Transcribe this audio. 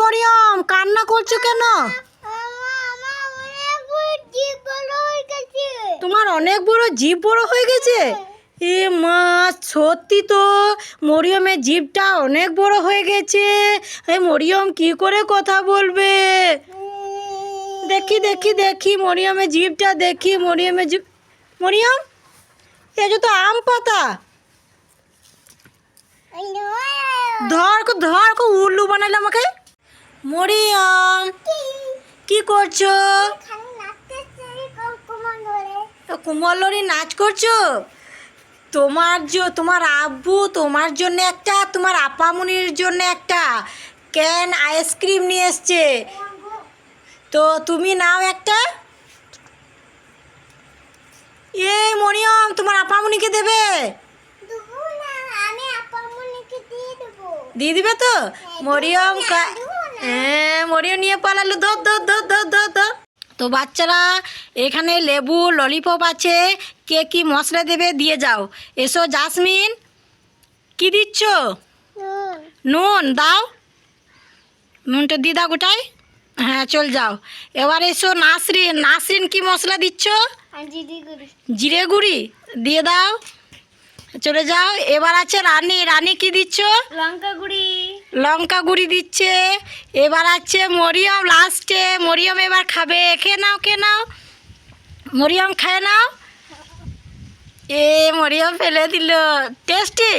মরিয়ম, কান্না করছ কেন? তোমার অনেক বড় জিভ বড় হয়ে গেছে। এ মা, সত্যি তো মরিয়মের জিভটা অনেক বড় হয়ে গেছে। এই মরিয়ম কি করে কথা বলবে? দেখি দেখি দেখি মরিয়মের জিভটা দেখি মরিয়মের জিভ মরিয়ম এ তো আম পাতা। ধর ধর উল্লু বানাইলে আমাকে। মরিয়ম কি করছ? কুমলরি নাচ করছ? তোমার তোমার আব্বু তোমার জন্য একটা তোমার আপামনির জন্য একটা ক্যান আইসক্রিম নিয়ে এসছে। তো তুমি নাও একটা। এই মরিয়ম তোমার আপামনিকে দেবে? দিয়ে দিবে। তো? মরিয়ম কা- হ্যাঁ মরিয়ম নিয়ে পালালো ধর ধর ধর ধর ধর ধর। তো বাচ্চারা এখানে লেবু ললিপপ আছে কে কি মশলা দেবে দিয়ে যাও। এসো জাসমিন কি দিচ্ছ? নুন। দাও। নুনটা দিয়ে দাও গোটাই হ্যাঁ চল যাও। এবার এসো নাসরিন। নাসরিন কি মশলা দিচ্ছ? জিরে গুঁড়ি? দিয়ে দাও। চলে যাও। এবার আছে রানী। রানী কি দিচ্ছ? লঙ্কা গুঁড়ি। লঙ্কা গুঁড়ি দিচ্ছে, এবার আছে মরিয়ম, লাস্টে মরিয়ম এবার খাবে। খেয়ে নাও খেয়ে নাও। মরিয়ম, খায় নাও। এ মরিয়ম ফেলে দিল। টেস্টি?